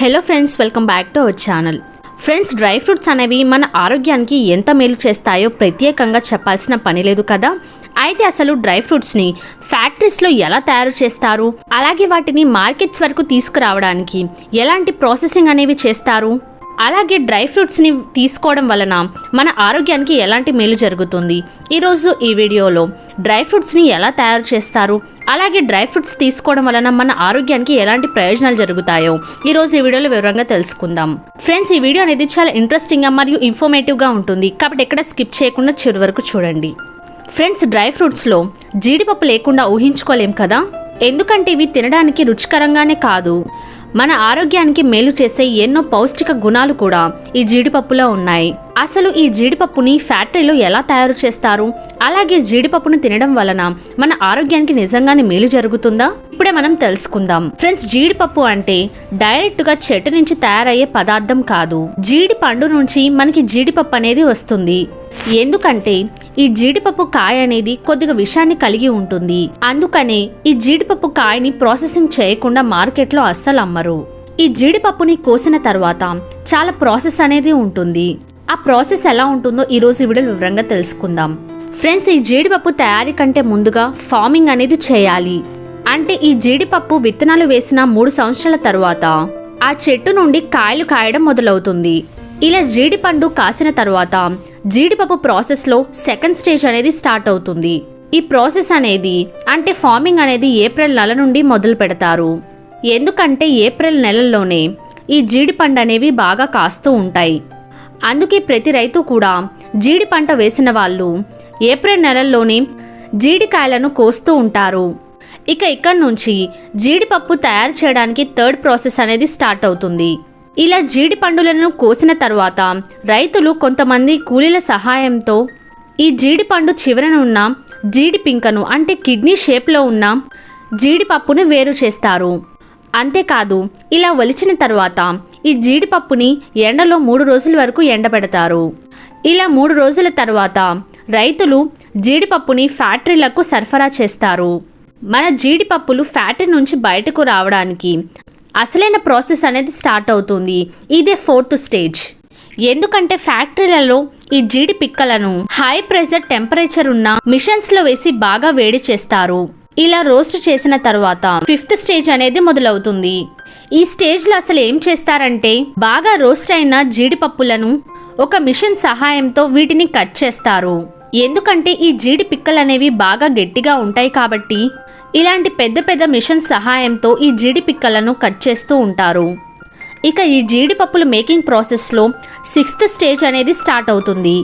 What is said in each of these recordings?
Hello friends welcome back to our channel. Friends dry fruits అనేవి మన ఆరోగ్యానికి ఎంత మేలు చేస్తాయో ప్రత్యేకంగా చెప్పాల్సిన పని లేదు కదా? అయితే అసలు డ్రై ఫ్రూట్స్ని ఫ్యాక్టరీస్లో ఎలా తయారు చేస్తారు? అలాగే వాటిని మార్కెట్స్ వరకు తీసుకురావడానికి ఎలాంటి ప్రాసెసింగ్ అనేవి చేస్తారు? అలాగే డ్రై ఫ్రూట్స్ని తీసుకోవడం వలన మన ఆరోగ్యానికి ఎలాంటి మేలు జరుగుతుంది? ఈరోజు ఈ వీడియోలో డ్రై ఫ్రూట్స్ని ఎలా తయారు చేస్తారు? అలాగే డ్రై ఫ్రూట్స్ తీసుకోవడం వలన మన ఆరోగ్యానికి ఎలాంటి ప్రయోజనాలు జరుగుతాయో ఈరోజు ఈ వీడియోలో వివరంగా తెలుసుకుందాం. ఫ్రెండ్స్ ఈ వీడియో అనేది చాలా ఇంట్రెస్టింగ్గా మరియు ఇన్ఫర్మేటివ్గా ఉంటుంది. కాబట్టి ఎక్కడ స్కిప్ చేయకుండా చివరి వరకు చూడండి. ఫ్రెండ్స్ డ్రై ఫ్రూట్స్లో జీడిపప్పు లేకుండా ఊహించుకోలేం కదా? ఎందుకంటే ఇవి తినడానికి రుచికరంగానే కాదు. మన ఆరోగ్యానికి మేలు చేసే ఎన్నో పౌష్టిక గుణాలు కూడా ఈ జీడిపప్పులో ఉన్నాయి. అసలు ఈ జీడిపప్పుని ఫ్యాక్టరీలో ఎలా తయారు చేస్తారు? అలాగే జీడిపప్పును తినడం వలన మన ఆరోగ్యానికి నిజంగానే మేలు జరుగుతుందా? ఇప్పుడే మనం తెలుసుకుందాం. ఫ్రెండ్స్ జీడిపప్పు అంటే డైరెక్ట్గా చెట్టు నుంచి తయారయ్యే పదార్థం కాదు. జీడి పండు నుంచి మనకి జీడిపప్పు అనేది వస్తుంది. ఎందుకంటే ఈ జీడిపప్పు కాయ అనేది కొద్దిగా విషాన్ని కలిగి ఉంటుంది. అందుకనే ఈ జీడిపప్పు కాయని ప్రాసెసింగ్ చేయకుండా మార్కెట్లో అస్సలు అమ్మరు. ఈ జీడిపప్పుని కోసిన తర్వాత చాలా ప్రాసెస్ అనేది ఉంటుంది. ఆ ప్రాసెస్ ఎలా ఉంటుందో ఈ రోజు ఈ వీడియో వివరంగా తెలుసుకుందాం. ఫ్రెండ్స్ ఈ జీడిపప్పు తయారీ కంటే ముందుగా ఫార్మింగ్ అనేది చేయాలి. అంటే ఈ జీడిపప్పు విత్తనాలు వేసిన మూడు సంవత్సరాల తర్వాత ఆ చెట్టు నుండి కాయలు కాయడం మొదలవుతుంది. ఇలా జీడిపండు కాసిన తర్వాత జీడిపప్పు ప్రాసెస్లో సెకండ్ స్టేజ్ అనేది స్టార్ట్ అవుతుంది. ఈ ప్రాసెస్ అనేది అంటే ఫార్మింగ్ అనేది ఏప్రిల్ నెల నుండి మొదలు పెడతారు. ఎందుకంటే ఏప్రిల్ నెలల్లోనే ఈ జీడిపండు అనేవి బాగా కాస్తూ ఉంటాయి. అందుకే ప్రతి రైతు కూడా జీడి పంట వేసిన వాళ్ళు ఏప్రిల్ నెలల్లోనే జీడికాయలను కోస్తూ ఉంటారు. ఇక ఇక్కడ నుంచి జీడిపప్పు తయారు చేయడానికి థర్డ్ ప్రాసెస్ అనేది స్టార్ట్ అవుతుంది. ఇలా జీడి పండులను కోసిన తర్వాత రైతులు కొంతమంది కూలీల సహాయంతో ఈ జీడిపండు చివరన ఉన్న జీడి పింకను అంటే కిడ్నీ షేప్లో ఉన్న జీడిపప్పును వేరు చేస్తారు. అంతేకాదు ఇలా ఒలిచిన తర్వాత ఈ జీడిపప్పుని ఎండలో మూడు రోజుల వరకు ఎండబెడతారు. ఇలా మూడు రోజుల తర్వాత రైతులు జీడిపప్పుని ఫ్యాక్టరీలకు సరఫరా చేస్తారు. మన జీడిపప్పులు ఫ్యాక్టరీ నుంచి బయటకు రావడానికి అసలైన ప్రాసెస్ అనేది స్టార్ట్ అవుతుంది. ఇదే ఫోర్త్ స్టేజ్. ఎందుకంటే ఫ్యాక్టరీలలో ఈ జీడి పిక్కలను హై ప్రెషర్ టెంపరేచర్ ఉన్న మిషన్స్లో వేసి బాగా వేడి చేస్తారు. ఇలా రోస్ట్ చేసిన తర్వాత ఫిఫ్త్ స్టేజ్ అనేది మొదలవుతుంది. ఈ స్టేజ్లో అసలు ఏం చేస్తారంటే బాగా రోస్ట్ అయిన జీడిపప్పులను ఒక మిషన్ సహాయంతో వీటిని కట్ చేస్తారు. ఎందుకంటే ఈ జీడి పిక్కలు అనేవి బాగా గట్టిగా ఉంటాయి కాబట్టి ఇలాంటి పెద్ద పెద్ద మిషన్ సహాయంతో ఈ జీడి పిక్కలను కట్ చేస్తూ ఉంటారు. ఇక ఈ జీడిపప్పుల మేకింగ్ ప్రాసెస్లో సిక్స్త్ స్టేజ్ అనేది స్టార్ట్ అవుతుంది.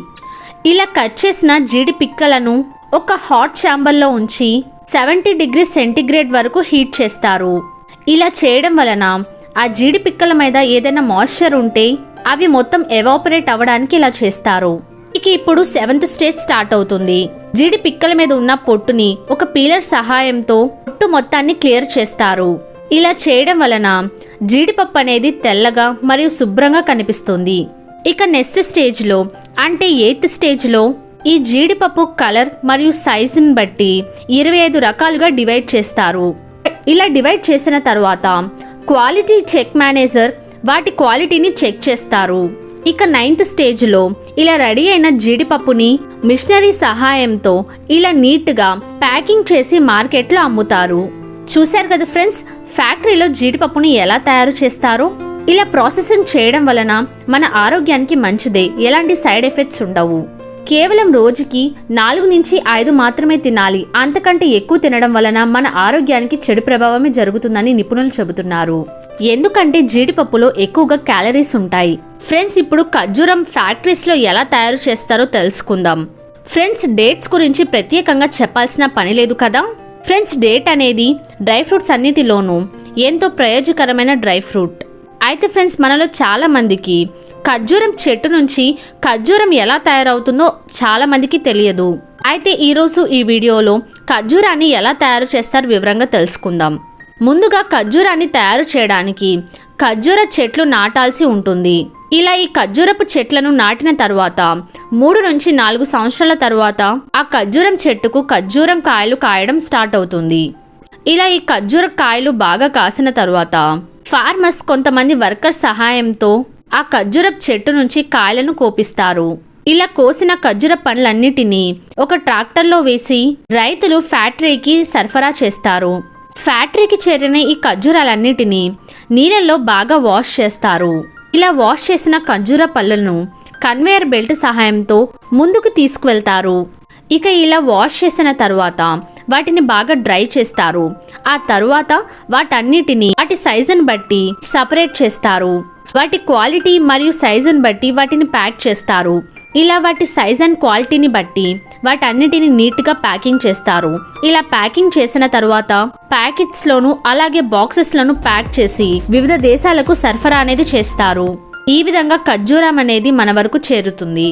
ఇలా కట్ చేసిన జీడి పిక్కలను ఒక హాట్ ఛాంబర్లో ఉంచి సెవెంటీ డిగ్రీ సెంటిగ్రేడ్ వరకు హీట్ చేస్తారు. ఇలా చేయడం వలన ఆ జీడి పిక్కల మీద ఏదైనా మాయిశ్చర్ ఉంటే అవి మొత్తం ఎవాపరేట్ అవ్వడానికి ఇలా చేస్తారు. ఇక ఇప్పుడు సెవెంత్ స్టేజ్ స్టార్ట్ అవుతుంది. జీడి పిక్కల మీద ఉన్న పొట్టుని ఒక పీలర్ సహాయంతో పొట్టు మొత్తాన్ని క్లియర్ చేస్తారు. ఇలా చేయడం వలన జీడిపప్పు అనేది తెల్లగా మరియు శుభ్రంగా కనిపిస్తుంది. ఇక నెక్స్ట్ స్టేజ్లో అంటే ఎయిత్ స్టేజ్లో ఈ జీడిపప్పు కలర్ మరియు సైజుని బట్టి ఇరవై ఐదు రకాలుగా డివైడ్ చేస్తారు. ఇలా డివైడ్ చేసిన తర్వాత క్వాలిటీ చెక్ మేనేజర్ వాటి క్వాలిటీని చెక్ చేస్తారు. ఇక నైన్త్ స్టేజ్లో ఇలా రెడీ అయిన జీడిపప్పుని మిషనరీ సహాయంతో ఇలా నీట్గా ప్యాకింగ్ చేసి మార్కెట్లో అమ్ముతారు. చూశారు కదా ఫ్రెండ్స్ ఫ్యాక్టరీలో జీడిపప్పుని ఎలా తయారు చేస్తారో? ఇలా ప్రాసెసింగ్ చేయడం వలన మన ఆరోగ్యానికి మంచిదే ఎలాంటి సైడ్ ఎఫెక్ట్స్ ఉండవు. కేవలం రోజుకి నాలుగు నుంచి ఐదు మాత్రమే తినాలి అంతకంటే ఎక్కువ తినడం వలన మన ఆరోగ్యానికి చెడు ప్రభావమే జరుగుతుందని నిపుణులు చెబుతున్నారు. ఎందుకంటే జీడిపప్పులో ఎక్కువగా క్యాలరీస్ ఉంటాయి. ఫ్రెండ్స్ ఇప్పుడు ఖర్జూరం ఫ్యాక్టరీస్లో ఎలా తయారు చేస్తారో తెలుసుకుందాం. ఫ్రెండ్స్ డేట్స్ గురించి ప్రత్యేకంగా చెప్పాల్సిన పని లేదు కదా? ఫ్రెండ్స్ డేట్ అనేది డ్రై ఫ్రూట్స్ అన్నిటిలోనూ ఎంతో ప్రయోజకరమైన డ్రై ఫ్రూట్. అయితే ఫ్రెండ్స్ మనలో చాలామందికి ఖర్జూరం చెట్టు నుంచి ఖర్జూరం ఎలా తయారవుతుందో చాలామందికి తెలియదు. అయితే ఈరోజు ఈ వీడియోలో ఖర్జూరాన్ని ఎలా తయారు చేస్తారో వివరంగా తెలుసుకుందాం. ముందుగా ఖర్జూరాన్ని తయారు చేయడానికి ఖర్జూర చెట్లు నాటాల్సి ఉంటుంది. ఇలా ఈ ఖర్జూరపు చెట్లను నాటిన తర్వాత మూడు నుంచి నాలుగు సంవత్సరాల తర్వాత ఆ ఖర్జూరం చెట్టుకు ఖర్జూరం కాయలు కాయడం స్టార్ట్ అవుతుంది. ఇలా ఈ ఖర్జూర కాయలు బాగా కాసిన తర్వాత ఫార్మర్స్ కొంతమంది వర్కర్స్ సహాయంతో ఆ ఖర్జూరపు చెట్టు నుంచి కాయలను కోపిస్తారు. ఇలా కోసిన ఖర్జూర పండ్లన్నిటినీ ఒక ట్రాక్టర్లో వేసి రైతులు ఫ్యాక్టరీకి సరఫరా చేస్తారు. ఫ్యాక్టరీకి చేరిన ఈ ఖర్జూరాలన్నిటినీ నీళ్ళల్లో బాగా వాష్ చేస్తారు. ఇలా వాష్ చేసిన ఖర్జూర పళ్ళను కన్వేయర్ బెల్ట్ సహాయంతో ముందుకు తీసుకువెళ్తారు. ఇక ఇలా వాష్ చేసిన తర్వాత వాటిని బాగా డ్రై చేస్తారు. ఆ తరువాత వాటన్నిటిని వాటి సైజుని బట్టి సపరేట్ చేస్తారు. వాటి క్వాలిటీ మరియు సైజుని బట్టి వాటిని ప్యాక్ చేస్తారు. ఇలా వాటి సైజ్ అండ్ క్వాలిటీని బట్టి వాటన్నిటిని నీట్గా ప్యాకింగ్ చేస్తారు. ఇలా ప్యాకింగ్ చేసిన తర్వాత ప్యాకెట్స్లోను అలాగే బాక్సెస్లను ప్యాక్ చేసి వివిధ దేశాలకు సరఫరా అనేది చేస్తారు. ఈ విధంగా ఖర్జూరం అనేది మన వరకు చేరుతుంది.